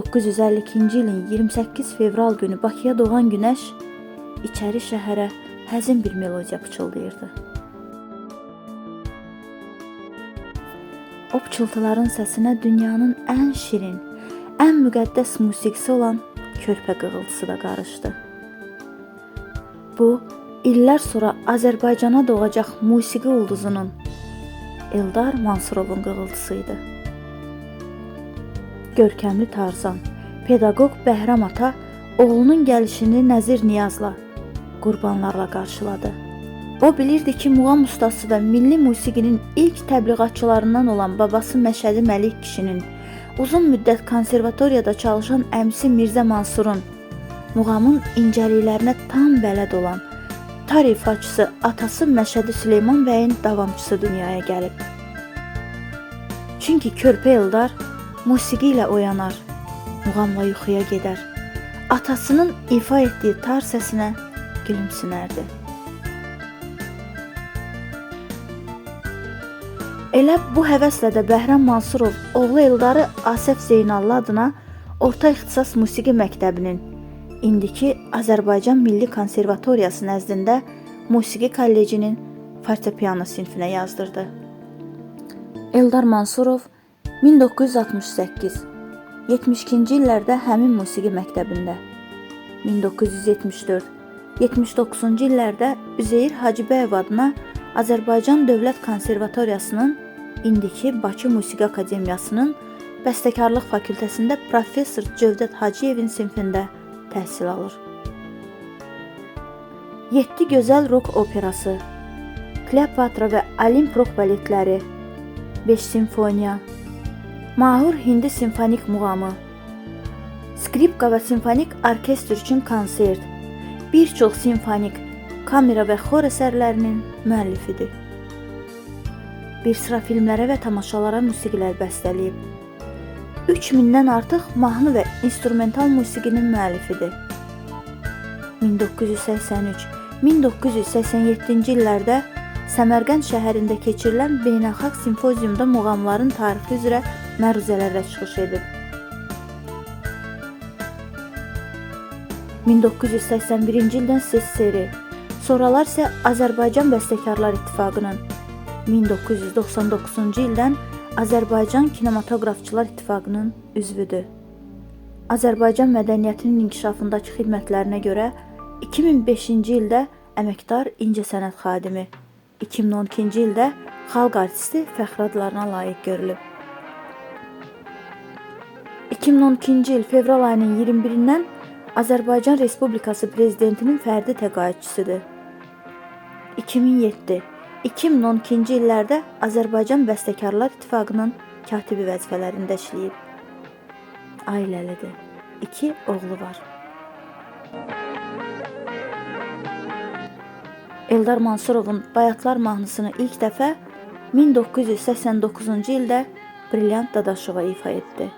1952-ci ilin 28 fevral günü Bakıya doğan günəş içəri şəhərə həzin bir melodiya pıçıldayırdı. O pıçıltıların səsinə dünyanın ən şirin, ən müqəddəs musiqisi olan körpə qığıltısı da qarışdı. Bu, illər sonra Azərbaycana doğacaq musiqi ulduzunun Eldar Mansurovun qığıltısıydı. Görkəmli Tarzan, pedaqoq Bəhram ata oğlunun gəlişini Nəzir Niyazla, qurbanlarla qarşıladı. O bilirdi ki, muğam ustası və milli musiqinin ilk təbliğatçılarından olan babası Məşədi Məlik kişinin uzun müddət konservatoriyada çalışan əmsi Mirzə Mansurun muğamın incəliklərinə tam bələd olan tar ifaçısı atası Məşədi Süleyman bəyin davamçısı dünyaya gəlib. Çünki körpə Eldar musiqi ilə oyanar, muğamla yuxuya gedər. Atasının ifa etdiyi tar səsinə gülümsünərdi. Elə bu həvəslə də Bəhram Mansurov oğlu Eldarı Asəf Zeynallı adına Orta İxtisas Musiqi Məktəbinin indiki Azərbaycan Milli Konservatoriyası nəzdində Musiqi Kollecinin fortepiano sinfinə yazdırdı. Eldar Mansurov 1968 72-ci illərdə həmin musiqi məktəbində. 1974 79-cu illərdə Üzeyir Hacıbəyev adına Azərbaycan Dövlət Konservatoriyasının indiki Bakı Musiqi Akademiyasının Bəstəkarlıq fakültəsində professor Cövdət Hacıyevin sinfində təhsil alır. 7 gözəl rock operası, Kleopatra və Olimp rock baletləri, 5 simfoniya, Mahur Hindi simfonik muğamı, skripka və simfonik orkestr üçün konsert, bir çox simfonik, kamera və xor əsərlərinin müəllifidir. Bir sıra filmlərə və tamaşalara musiqilər bəstələyib. 3000-dən artıq mahnı və instrumental musiqinin müəllifidir. 1983-1987-ci illərdə Səmərqənd şəhərində keçirilən beynəlxalq simpoziumda muğamların tarixi üzrə məruzələrlə çıxış edib. 1981-ci ildən SSR, sonralar isə Azərbaycan Bəstəkarlar İttifaqının 1999-cu ildən Azərbaycan Kinematoqrafçılar İttifaqının üzvüdür. Azərbaycan mədəniyyətinin inkişafındakı xidmətlərinə görə 2005-ci ildə əməkdar incəsənət xadimi, 2012-ci ildə xalq artisti fəxri adlarına layiq görülüb. 2012-ci il fevral ayının 21-dən Azərbaycan Respublikası prezidentinin fərdi təqaüdçüsüdür. 2007-2012-ci illərdə Azərbaycan Bəstəkarlar İttifaqının katibi vəzifələrində işləyib. Ailəlidir. 2 oğlu var. Eldar Mansurovun Bayatlar mahnısını ilk dəfə 1989-cu ildə Brilliant Dadaşova ifa etdi.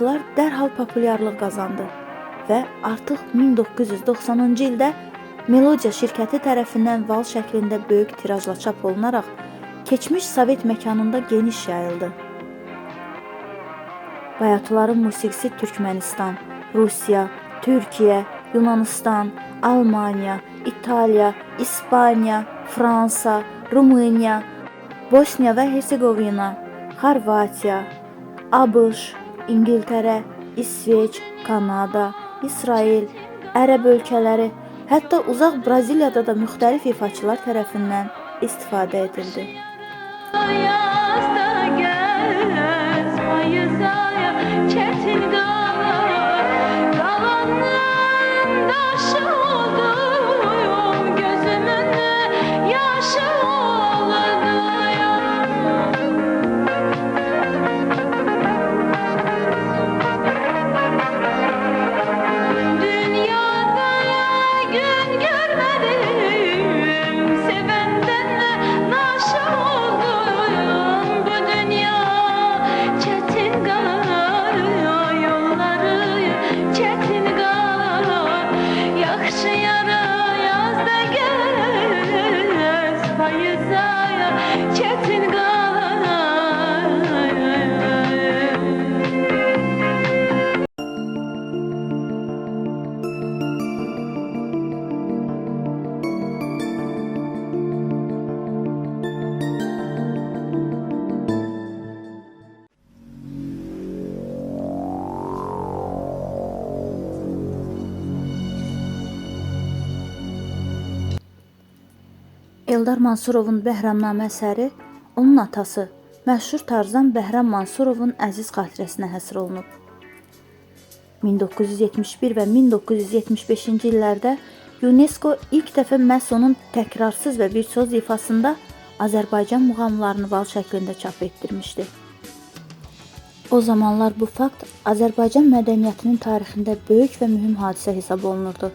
Var Bayatılar dərhal populyarlıq qazandı və artıq 1990-cı ildə Melodiya şirkəti tərəfindən val şəklində böyük tirajla çap olunaraq keçmiş Sovet məkanında geniş yayıldı. Bayatıların musiqisi Türkmənistan, Rusiya, Türkiyə, Yunanistan, Almaniya, İtaliya, İspaniya, Fransa, Rumıniya, Bosniya və Hersegovina, Xorvatiya, ABŞ, İngiltərə, İsveç, Kanada, İsrail, Ərəb ölkələri, Hətta uzaq Braziliyada da müxtəlif ifaçılar tərəfindən istifadə edildi. Yazda Eldar Mansurovun Bəhramnamə əsəri onun atası, məşhur tarzan Bəhram Mansurovun əziz xatirəsinə həsr olunub. 1971 və 1975-ci illərdə UNESCO ilk dəfə məhz onun təkrarsız və virtuoz ifasında Azərbaycan muğamlarını val şəklində çap etdirmişdi. O zamanlar bu fakt Azərbaycan mədəniyyətinin tarixində böyük və mühüm hadisə hesab olunurdu.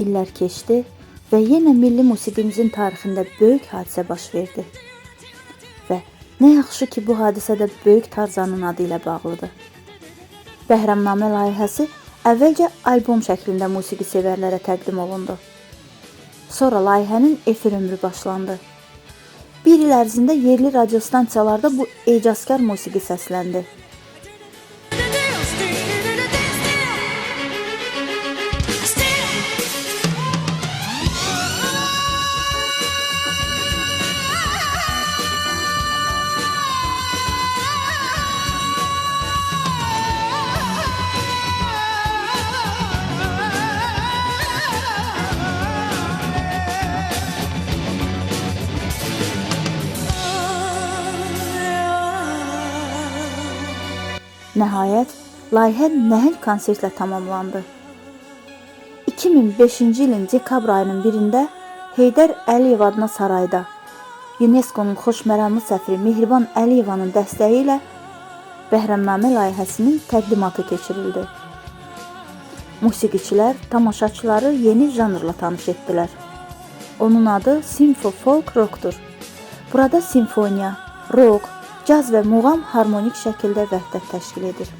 İllər keçdi və yenə milli musiqimizin tarixində böyük hadisə baş verdi. Və nə yaxşı ki, bu hadisə də böyük Tarzanın adı ilə bağlıdır. Bəhramnamə layihəsi əvvəlcə albom şəklində musiqi sevərlərə təqdim olundu. Sonra layihənin efir ömrü başlandı. Bir il ərzində yerli radiostansiyalarda bu ecazkar musiqi səsləndi. Nəhayət, layihə nəhəng konsertlə tamamlandı. 2005-ci ilin dekabr ayının 1-də Heydər Əliyev adına sarayda UNESCO-nun xoşməramlı səfiri Mehriban Əliyevanın dəstəyi ilə Bəhramnamə layihəsinin təqdimatı keçirildi. Musiqiçilər tamaşaçıları yeni janrla tanış etdilər. Onun adı Simfo Folk Rock'tur. Burada simfoniya, rock, caz və muğam harmonik şəkildə vəhdət təşkil edir.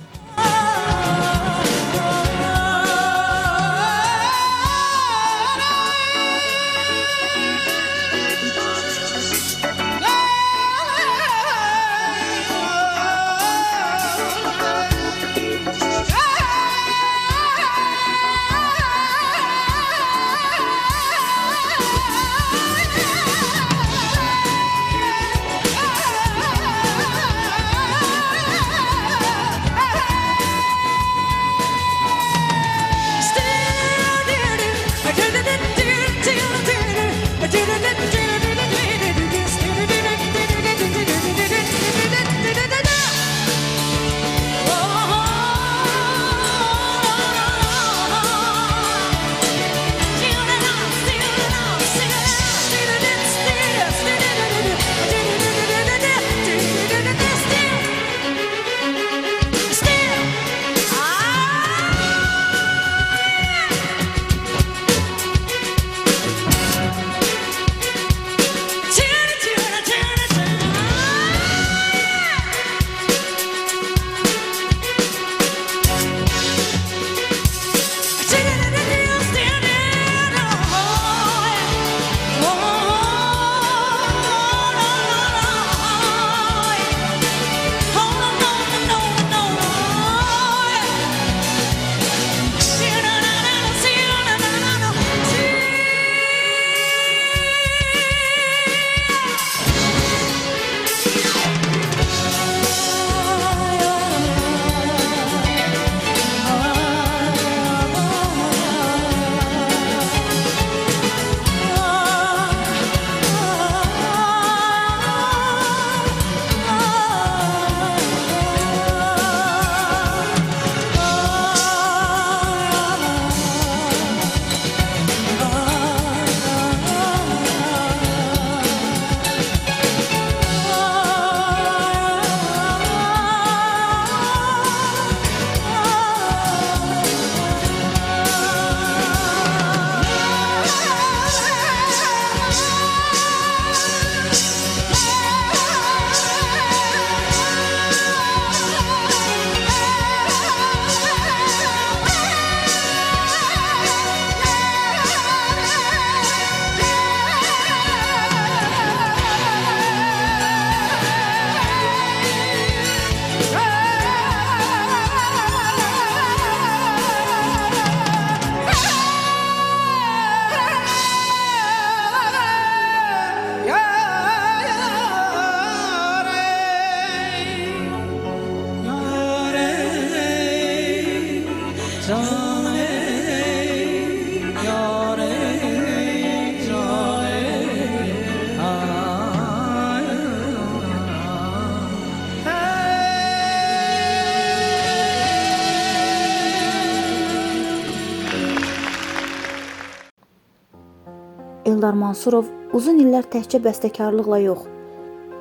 Eldar Mansurov uzun illər təkcə bəstəkarlıqla yox,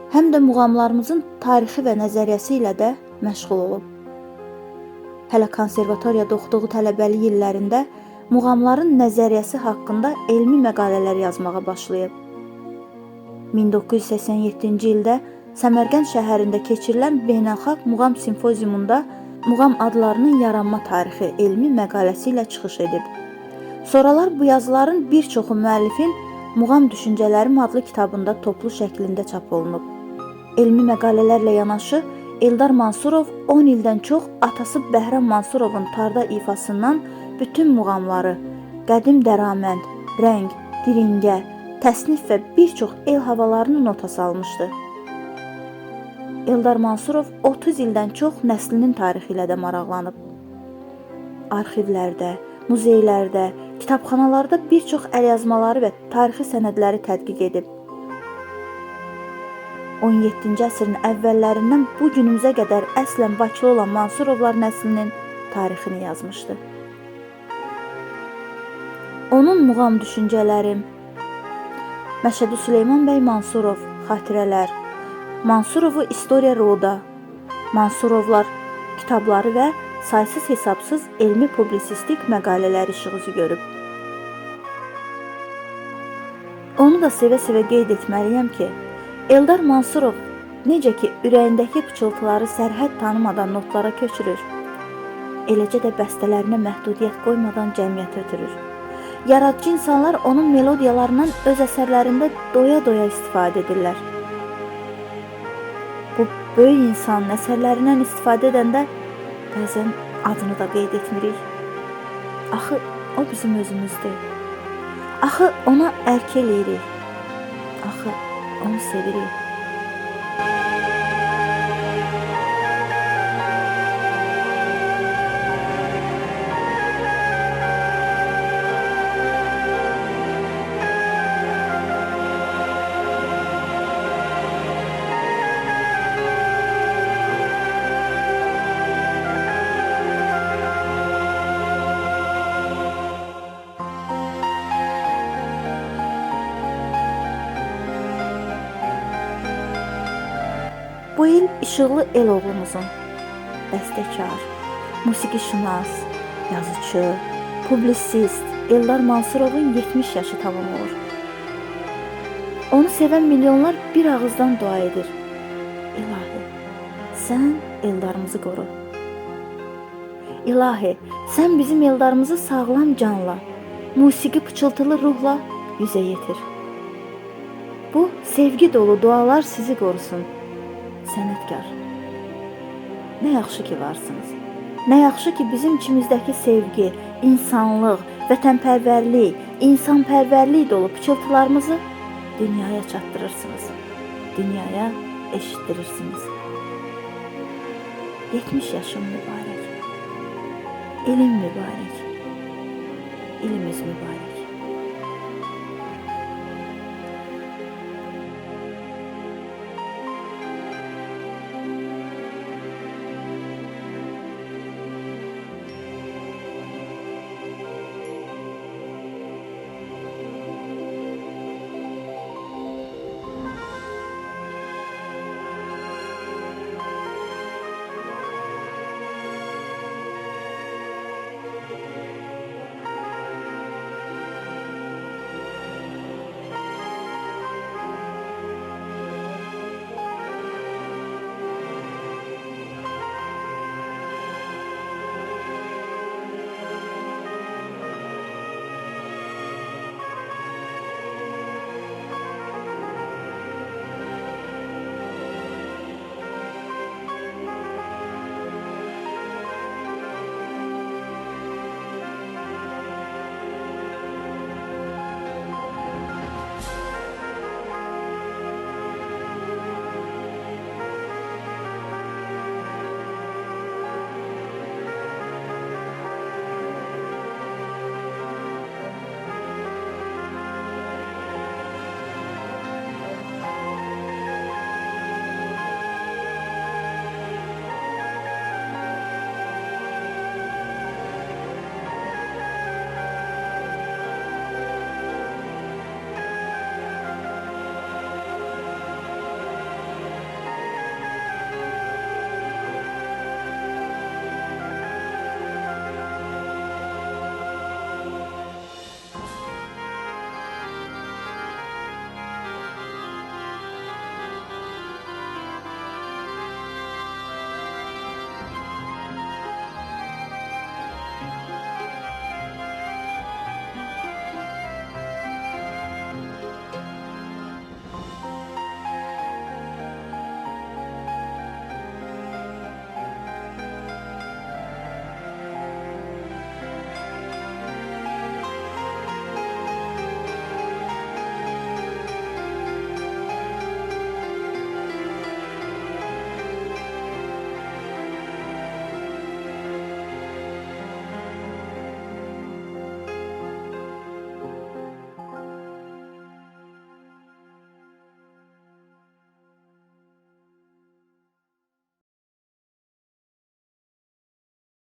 həm də muğamlarımızın tarixi və nəzəriyyəsi ilə də məşğul olub. Hələ konservatoriyada oxuduğu tələbəlik illərində muğamların nəzəriyyəsi haqqında elmi məqalələr yazmağa başlayıb. 1987-ci ildə Səmərqənd şəhərində keçirilən beynəlxalq muğam simpoziumunda muğam adlarının yaranma tarixi elmi məqaləsi ilə çıxış edib. Sonralar bu yazıların bir çoxu müəllifin Muğam Düşüncələrim adlı kitabında toplu şəklində çap olunub. Elmi məqalələrlə yanaşı Eldar Mansurov 10 ildən çox atası Bəhram Mansurovun tarda ifasından bütün muğamları, qədim dəramənd, rəng, diringə, təsnif və bir çox el havalarını nota salmışdı. Eldar Mansurov 30 ildən çox nəslinin tarixi ilə də maraqlanıb. Arxivlərdə, muzeylərdə, kitabxanalarda bir çox əlyazmaları və tarixi sənədləri tədqiq edib. 17-ci əsrin əvvəllərindən bu günümüzə qədər əslən Bakılı olan Mansurovlar nəslinin tarixini yazmışdı. Onun muğam düşüncələrim Məşədi Süleyman bəy Mansurov xatirələr Mansurovu İstoriya Roda Mansurovlar kitabları və saysız hesabsız elmi publisistik məqalələr işıq üzü görüb. Onu da sevə-sevə qeyd etməliyəm ki, Eldar Mansurov necə ki ürəyindəki pıçıltıları sərhəd tanımadan notlara köçürür, eləcə də bəstələrinə məhdudiyyət qoymadan cəmiyyətə ötürür. Yaradıcı insanlar onun melodiyalarından öz əsərlərində doya-doya istifadə edirlər. Bu böyük insan əsərlərindən istifadə edəndə bəzən adını da qeyd etmirik. Axı o bizim özümüzdür. Axı ona ərk eləyirik. Axı onu sevirik. Bu il İşıqlı el oğlumuzun bəstəkar, musiqişünas, yazıcı, publisist Eldar Mansurovun 70 yaşı tamam olur. Onu sevən milyonlar bir ağızdan dua edir. İlahi, sən Eldarımızı qoru. İlahi, sən bizim Eldarımızı sağlam canla, musiqi pıçıltılı ruhla yüzə yetir. Bu sevgi dolu dualar sizi qorusun. Sənətkar. Nə yaxşı ki varsınız. Nə yaxşı ki bizim içimizdəki sevgi, insanlıq, vətənpərvərlik, insanpərvərlik dolu pıçıltılarımızı dünyaya çatdırırsınız. Dünyaya eşittirirsiniz. 70 yaşım mübarək. İlim mübarək. İlimiz mübarək.